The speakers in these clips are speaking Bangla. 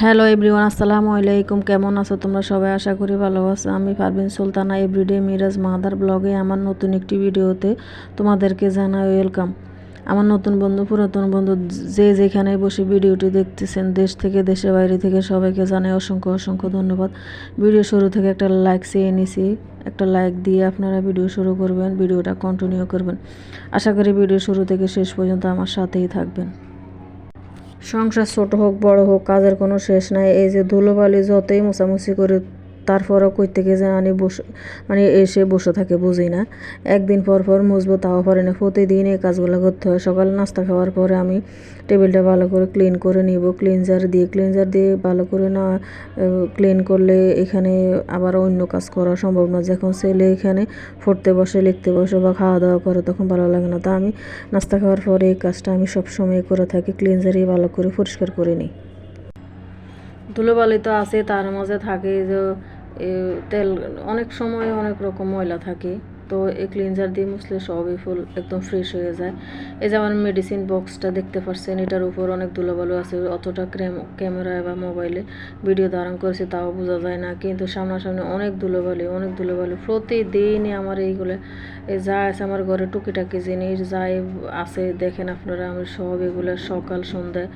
হ্যালো এভরিওয়ান আসসালামু আলাইকুম। কেমন আছো তোমরা? সবাই আশা করি ভালো আছো। আমি পারভিন সুলতানা এভরিডে মিরাজ মাদার ব্লগে আমার নতুন একটি ভিডিওতে তোমাদেরকে জানাই ওয়েলকাম আমার নতুন বন্ধু, পুরাতন বন্ধু, যে যেখানে বসে ভিডিওটি দেখতেছেন, দেশ থেকে, দেশের বাইরে থেকে সবাইকে জানাই অসংখ্য অসংখ্য ধন্যবাদ। ভিডিও শুরু থেকে একটা লাইক চেয়ে নিছি। একটা লাইক দিয়ে আপনারা ভিডিও শুরু করবেন, ভিডিওটা কন্টিনিউ করবেন। আশা করি ভিডিও শুরু থেকে শেষ পর্যন্ত আমার সাথেই থাকবেন। সংসার ছোট হোক, বড় হোক, কাজের কোনো শেষ নাই। এই যে ধুলোবালি যতই মোছামুছি করে তারপরও কই থেকে যে আনি বসে মানে এসে বসে থাকে বুঝি না। একদিন পর পর মুছবো তাও পারে না, প্রতিদিন এই কাজগুলো করতে হয়। সকাল নাস্তা খাওয়ার পরে আমি টেবিলটা ভালো করে ক্লিন করে নিব। ক্লিনজার দিয়ে ক্লিনজার দিয়ে ভালো করে না ক্লিন করলে এখানে আবার অন্য কাজ করা সম্ভব না। যখন ছেলে এখানে পড়তে বসে, লিখতে বসে বা খাওয়া দাওয়া করে তখন ভালো লাগে না। তা আমি নাস্তা খাওয়ার পরে এই কাজটা আমি সবসময় করে থাকি ক্লিনজারই ভালো করে পরিষ্কার করে নিই। ধুলোবালি তো আছে তার মাঝে থাকে যে তেল অনেক সময় অনেক রকম ময়লা থাকে, তো এই ক্লিনজার দিয়ে মুছলে সবই ফুল একদম ফ্রেশ হয়ে যায়। এই যে আমার মেডিসিন বক্সটা দেখতে পাচ্ছেন এটার উপর অনেক ধুলোবালু আছে, অতটা ক্রেম ক্যামেরায় বা মোবাইলে ভিডিও ধারণ করেছে তাও বোঝা যায় না, কিন্তু সামনাসামনি অনেক ধুলোবালি অনেক ধুলোবালি প্রতিদিনই আমার এইগুলো যা আছে আমার ঘরে টুকিটাকি জিনিস যাই আছে, দেখেন আপনারা, আমি সব এগুলো সকাল, সন্ধ্যায়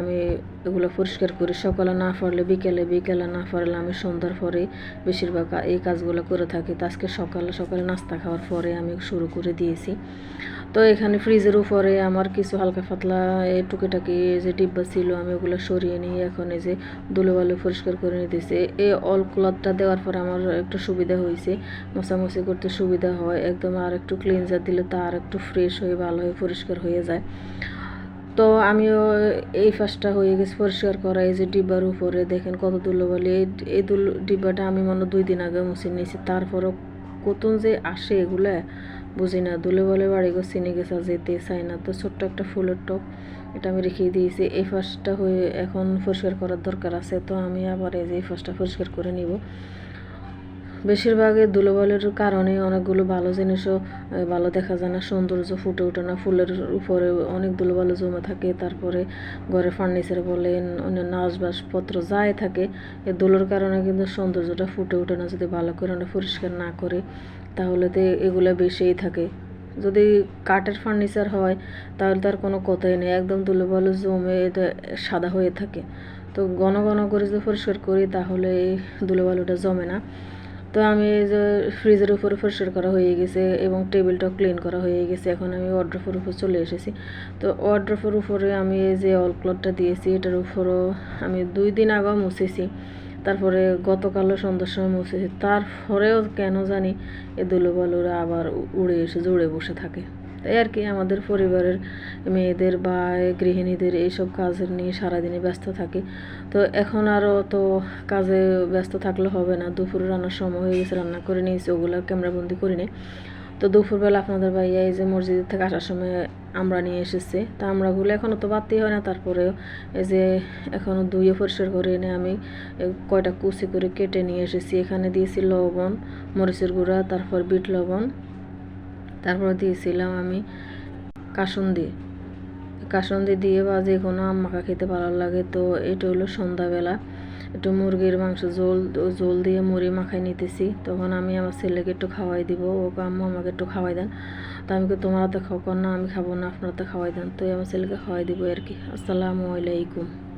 আমি এগুলো পরিষ্কার করি। সকালে না পারলে বিকেলে বিকেলে না পারলে আমি সন্ধ্যার পরে বেশিরভাগ এই কাজগুলো করে থাকি। তো আজকে সকালে সকালে নাস্তা খাওয়ার পরে আমি শুরু করে দিয়েছি। তো এখানে ফ্রিজের উপরে আমার কিছু হালকা পাতলা এই টুকিটাকি যে ডিব্বা ছিল, আমি ওগুলো সরিয়ে নিয়ে এখন এই যে ধুলোবালু পরিষ্কার করে নিতেছি। এই অল ক্লথটা দেওয়ার পরে আমার একটু সুবিধা হয়েছে। মশামশি করতে সুবিধা হয়, একদম আর একটু ক্লিনজার দিলে তা আর একটু ফ্রেশ হয়ে, ভালো হয়ে, পরিষ্কার হয়ে যায়। তো আমিও এই ফার্স্টটা হয়ে গেছে পরিষ্কার করা, এই যে ডিব্বার উপরে দেখেন কত দুলো ধুলোবালি, এই দুল ডিব্বাটা আমি মনে দুই দিন আগে মুছে নিয়েছি, তারপরও কতন যে আসে এগুলা বুঝি না দুলে বলে বাড়ি গো চিনে গেছে যেতে চাই না। তো ছোট্ট একটা ফুলের টপ এটা আমি রেখে দিয়েছি, এই ফার্স্টটা হয়ে এখন পরিষ্কার করার দরকার আছে, তো আমি আবার এই যে এই ফার্স্টটা পরিষ্কার করে নিব। বেশিরভাগই ধুলোবালির কারণে অনেকগুলো ভালো জিনিসও ভালো দেখা যায় না, সৌন্দর্য ফুটে ওঠে না। ফুলের উপরে অনেক ধুলোবালু জমে থাকে, তারপরে ঘরে ফার্নিচার বলেন, অন্যান্য আসবাসপত্র যাই থাকে এই ধুলোর কারণে কিন্তু সৌন্দর্যটা ফুটে ওঠে না। যদি ভালো করে পরিষ্কার না করে, তাহলে তো এগুলো বেশিই থাকে। যদি কাঠের ফার্নিচার হয়, তাহলে তার কোনো কথাই নেই। একদম ধুলোবালু জমে এটা সাদা হয়ে থাকে। তো ঘন ঘন করে যদি পরিষ্কার করি, তাহলে এই ধুলোবালুটা জমে না। তো আমি যে ফ্রিজের উপরে পরিষ্কার করা হয়ে গেছে এবং টেবিলটাও ক্লিন করা হয়ে গেছে। এখন আমি ওয়ার্ড্রফের উপর চলে এসেছি। তো ওয়ার্ড্রফের উপরে আমি এই যে অল ক্লথটা দিয়েছি, এটার উপরও আমি দুই দিন আগেও মুছেছি। তারপরে গতকালও সন্ধ্যার সময় মুছেছি তারপরেও কেন জানি এ ধুলোবালুরা আবার উড়ে এসে জুড়ে বসে থাকে। তাই আর কি আমাদের পরিবারের মেয়েদের বা গৃহিণীদের এইসব কাজের নিয়ে সারাদিনে ব্যস্ত থাকে। তো এখন আরও তো কাজে ব্যস্ত থাকলে হবে না। দুপুরে রান্নার সময় হয়ে গেছে, রান্না করে নিয়েছি ওগুলো ক্যামেরাবন্দি করে নিই। তো দুপুরবেলা আপনাদের ভাইয়া এই যে মসজিদ থেকে আসার সময় আমরা নিয়ে এসেছে। তা আমরাগুলো এখনও তো বাড়তেই হয় না, তারপরেও এই যে এখনও ধুয়ে পরিষ্কার করে এনে আমি কয়টা কুচি করে কেটে নিয়ে এসেছি। এখানে দিয়েছি লবণ, মরিচের গুঁড়া, তারপর বিট লবণ, তারপর দিয়েছিলাম আমি কাসুন্দি। কাসুন্দি দিয়ে বা যে কোনো আম মাখা খেতে ভালো লাগে। তো এটা হলো সন্ধ্যাবেলা। একটু মুরগির মাংস জোল জোল দিয়ে মুড়ি মাখাই নিতেছি। তখন আমি আমার ছেলেকে একটু খাওয়াই দিব, ও আম্মু, আমাকে একটু খাওয়াই দেন। তো আমি তোমরা তো খাও না, আমি খাব না, আপনারা তো খাওয়াই দেন। তো আমার ছেলেকে খাওয়াই দিব আর কি। আসসালামু আলাইকুম।